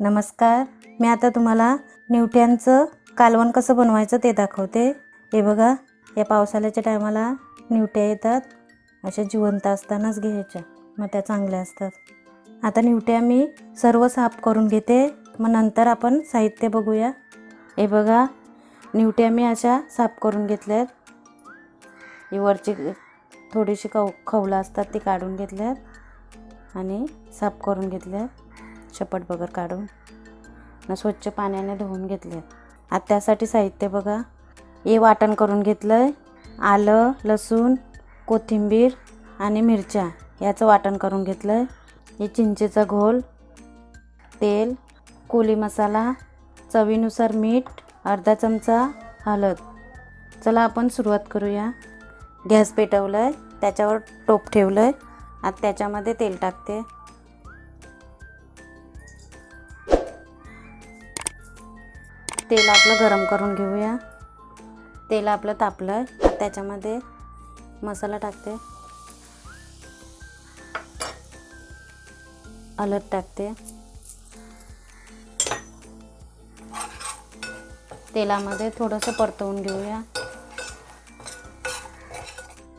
नमस्कार. मी आता तुम्हाला निवट्यांचं कालवण कसं बनवायचं ते दाखवते. हे बघा या पावसाळ्याच्या टायमाला निवट्या येतात. अशा जिवंत असतानाच घ्यायच्या. मग त्या चांगल्या असतात. आता निवट्या मी सर्व साफ करून घेते. मग नंतर आपण साहित्य बघूया. हे बघा निवट्या मी अशा साफ करून घेतल्यात. ही वरची थोडीशी कव खवलं असतात ती काढून घेतल्यात आणि साफ करून घेतल्यात. शपट बगर काढून न स्वच्छ पाण्याने धुवून घेतले. आता त्यासाठी साहित्य बघा. हे वाटण करून घेतलं आहे आलं लसूण कोथिंबीर आणि मिरच्या याचं वाटण करून घेतलं आहे हे चिंचेचा घोल तेल कोली मसाला चवीनुसार मीठ अर्धा चमचा हळद. चला आपण सुरुवात करूया. गॅस पेटवलं आहे त्याच्यावर टोप ठेवलं आहे आता त्याच्यामध्ये तेल टाकते. तेल आपलं गरम करून घेऊया. तेल आपलं तापलं आहे त्याच्यामध्ये मसाला टाकते. हळद टाकते. तेलामध्ये थोडंसं परतवून घेऊया.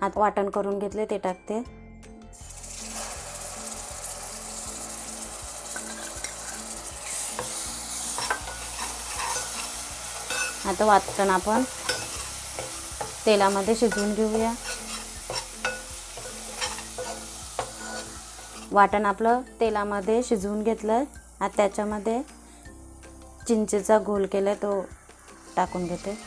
आता वाटण करून घेतले ते टाकते. आता वाटण आपण तेलामध्ये शिजवून घेऊया. वाटण आपलं तेलामध्ये शिजवून घेतलं आता त्याच्यामध्ये चिंचेचा घोल केला तो टाकून घेते.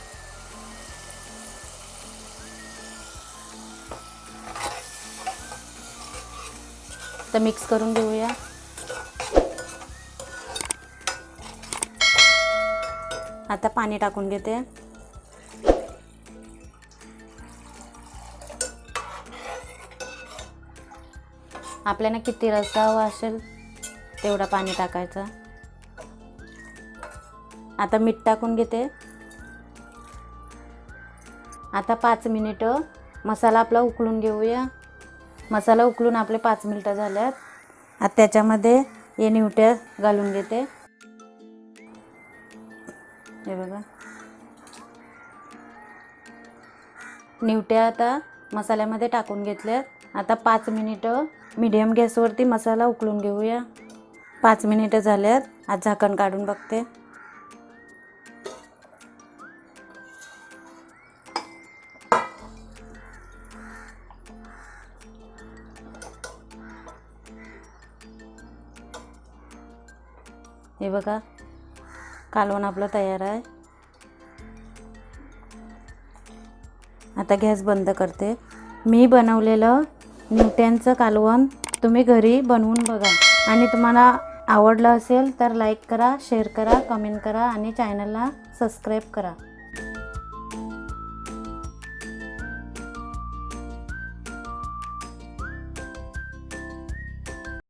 तर मिक्स करून घेऊया. आता पाणी टाकून घेते. आपल्याला किती रस्सा हवा असेल तेवढा पाणी टाकायचं. आता मीठ टाकून घेते. आता पाच मिनिटं मसाला आपला उकळून घेऊया. मसाला उकळून आपले पाच मिनटं झाल्यात. आता त्याच्यामध्ये हे निवट्या घालून घेते. हे बघा. निवट्या आता मसाल्यामध्ये टाकून घेतल्यात. आता पाच मिनिटं मीडियम गॅसवरती मसाला उकळून घेऊया. पाच मिनिटं झाल्यात. आज झाकण काढून बघते. हे बघा. कालवण आपलं तयार आहे. आता गॅस बंद करते. मी बनवलेलं निवट्यांचं कालवण तुम्ही घरी बनवून बघा. आणि तुम्हाला आवडलं असेल तर लाईक करा शेअर करा कमेंट करा आणि चॅनलला सबस्क्राईब करा.